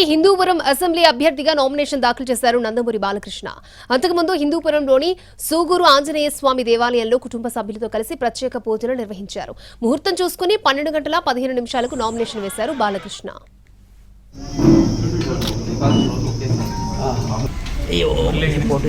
AP Hindupur assembly అభ్యర్థిగా nomination దాఖలు చేశారు నందమూరి బాలకృష్ణ. అంతకుముందు హిందూపురంలోని సూగూరు ఆంజనేయ స్వామి దేవాలయంలో కుటుంబ సభ్యులతో కలిసి ప్రత్యేక పూజలు నిర్వహించారు. ముహూర్తం చూసుకుని పన్నెండు గంటల పదిహేను నిమిషాలకు నామినేషన్ వేశారు బాలకృష్ణ. ఫోటో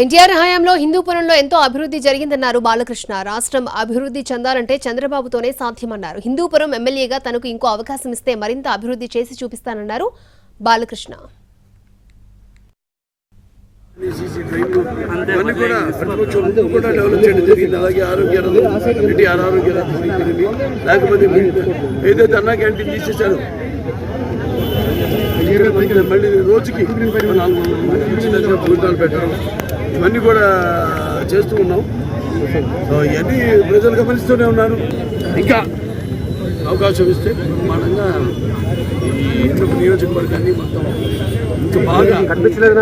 ఎన్టీఆర్ హయాంలో హిందూపురంలో ఎంతో అభివృద్ధి జరిగిందన్నారు బాలకృష్ణ. రాష్ట్రం అభివృద్ధి చెందాలంటే చంద్రబాబుతోనే సాధ్యమన్నారు. హిందూపురం ఎమ్మెల్యేగా తనకు ఇంకో అవకాశం ఇస్తే మరింత అభివృద్ధి చేసి చూపిస్తానన్నారు బాలకృష్ణ. సీసీ కూడా ప్రతిపక్షం కూడా డెవలప్ చేయడం జరిగింది అలాగే ఆరోగ్య ఎన్టీఆర్ ఆరోగ్య లేకపోతే ఏదైతే అన్నా క్యాంటీన్ తీసేశారు మళ్ళీ రోజుకి నాలుగు వందల మంది దగ్గర పెట్టడం ఇవన్నీ కూడా చేస్తూ ఉన్నాం. ఇవన్నీ ప్రజలు గమనిస్తూనే ఉన్నారు. ఇంకా అవకాశం ఇస్తే బ్రహ్మాండంగా ఈ ఎన్నికల నియోజకవర్గాన్ని మొత్తం ఇంకా బాగా కనిపించలేదు